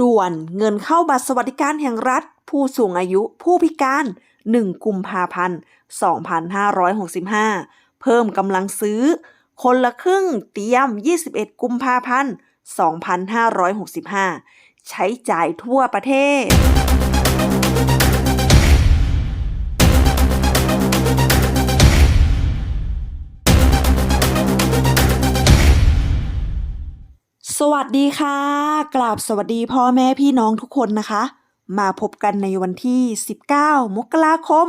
ด่วนเงินเข้าบัตรสวัสดิการแห่งรัฐ ผู้สูงอายุผู้พิการ 1 กุมภาพันธ์ 2565 เพิ่มกำลังซื้อ คนละครึ่งเตรียม 21 กุมภาพันธ์ 2565 ใช้จ่ายทั่วประเทศ สวัสดีค่ะ กราบสวัสดีพ่อแม่พี่น้องทุกคนนะคะ มาพบกันในวันที่ 19 มกราคม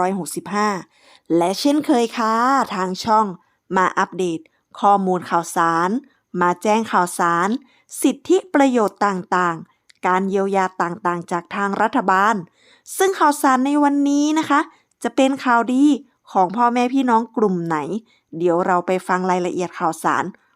2565 และเช่นเคยค่ะ ทางช่องมาอัปเดต ข้อมูลข่าวสาร มาแจ้งข่าวสาร สิทธิประโยชน์ต่างๆ การเยียวยาต่างๆ จากทางรัฐบาล ซึ่งข่าวสารในวันนี้นะคะ จะเป็นข่าวดีของพ่อแม่พี่น้องกลุ่มไหน เดี๋ยวเราไปฟังรายละเอียดข่าวสาร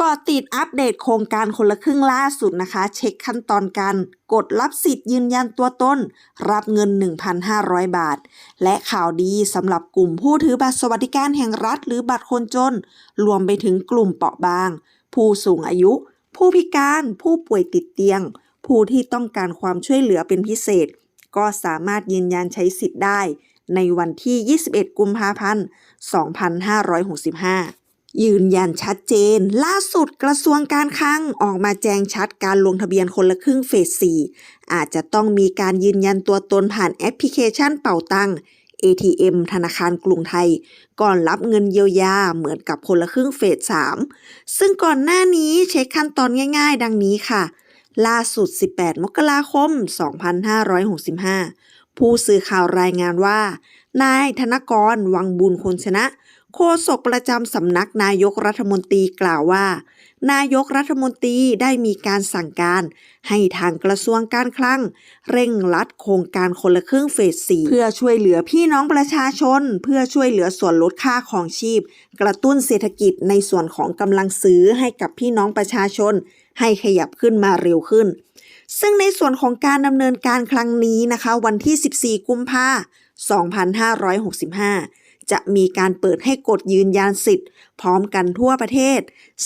ก็ติดอัปเดตโครงการคนละครึ่งล่าสุดนะคะ เช็คขั้นตอนการกดรับสิทธิ์ยืนยันตัวตนรับเงิน 1,500 บาท และข่าวดีสำหรับกลุ่มผู้ถือบัตรสวัสดิการแห่งรัฐ หรือบัตรคนจน รวมไปถึงกลุ่มเปราะบาง ผู้สูงอายุ ผู้พิการผู้ป่วยติดเตียง ผู้ที่ต้องการความช่วยเหลือเป็นพิเศษ ก็สามารถยืนยันใช้สิทธิ์ได้ ในวันที่ 21 กุมภาพันธ์ 2565 ยืนยันชัดเจน ล่าสุดกระทรวงการคลังออกมาแจ้งชัดการลงทะเบียนคนละครึ่งเฟส 4 อาจจะต้องมีการยืนยันตัวตนผ่านแอปพลิเคชันเป่าตัง ATM ธนาคารกรุงไทย ก่อนรับเงินเยียวยาเหมือนกับคนละครึ่งเฟส 3 ซึ่งก่อนหน้านี้เช็คขั้นตอนง่ายๆ ดังนี้ค่ะ ล่าสุด 18 มกราคม 2565 ผู้สื่อข่าวรายงานว่า นายธนกรวังบุญคนชนะ โฆษกประจำสำนักนายกรัฐมนตรีกล่าวว่า นายกรัฐมนตรีได้มีการสั่งการ ให้ทางกระทรวงการคลัง เร่งรัดโครงการคนละครึ่งเฟสสี่เพื่อช่วยเหลือพี่น้องประชาชน เพื่อช่วยเหลือส่วนลดค่าของชีพ กระตุ้นเศรษฐกิจในส่วนของกำลังซื้อให้กับพี่น้องประชาชน ให้ขยับขึ้นมาเร็วขึ้น ซึ่งในส่วนของการดำเนินการครั้งนี้นะคะ วันที่ 14 กุมภาพันธ์ 2565 จะมีการเปิดให้กดยืนยันสิทธิ์ พร้อมกันทั่วประเทศ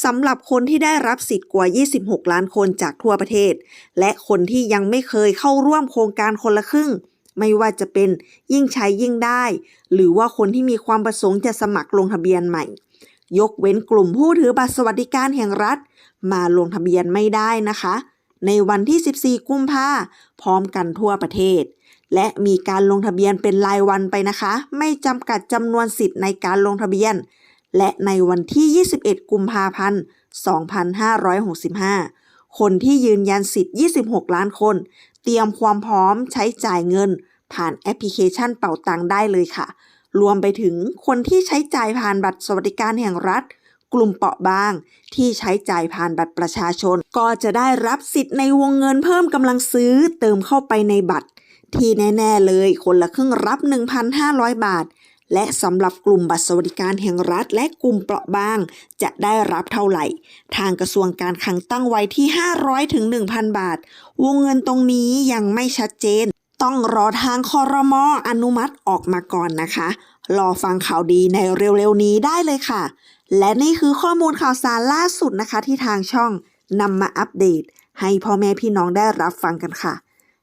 สำหรับคนที่ได้รับสิทธิ์กว่า 26 ล้านคนจากทั่วประเทศ และคนที่ยังไม่เคยเข้าร่วมโครงการคนละครึ่ง ไม่ว่าจะเป็นยิ่งใช้ยิ่งได้ หรือว่าคนที่มีความประสงค์จะสมัครลงทะเบียนใหม่ ยกเว้นกลุ่มผู้ถือบัตรสวัสดิการแห่งรัฐ มาลงทะเบียนไม่ได้นะคะ ในวันที่ 14 กุมภาพร้อมกันทั่วประเทศ และมีการลงทะเบียนเป็นรายวันไปนะคะ ไม่จำกัดจำนวนสิทธิ์ในการลงทะเบียน และในวันที่ 21 กุมภาพันธ์ 2565 คนที่ยืนยันสิทธิ์ 26 ล้านคน เตรียมความพร้อมใช้จ่ายเงิน ผ่านแอปพลิเคชันเป่าตังได้เลยค่ะ รวมไปถึงคนที่ใช้จ่ายผ่านบัตรสวัสดิการแห่งรัฐกลุ่มเปราะบางที่ใช้จ่ายผ่านบัตรประชาชน ก็จะได้รับสิทธิ์ในวงเงินเพิ่มกำลังซื้อเติมเข้าไปในบัตร ที่แน่ ๆ เลยคนละครึ่งรับ 1,500 บาท และสำหรับกลุ่มบัตรสวัสดิการแห่งรัฐและกลุ่มเปราะบาง จะได้รับเท่าไหร่ ทางกระทรวงการคลังตั้งไว้ที่ 500ถึง1,000 บาท วงเงินตรงนี้ยังไม่ชัดเจน ต้องรอทางคอรมออนุมัติออกมาก่อนนะคะ รอฟังข่าวดีในเร็วๆนี้ได้เลยค่ะ และนี่คือข้อมูลข่าวสารล่าสุดนะคะที่ทางช่องนำมาอัปเดต ให้พ่อแม่พี่น้องได้รับฟังกันค่ะ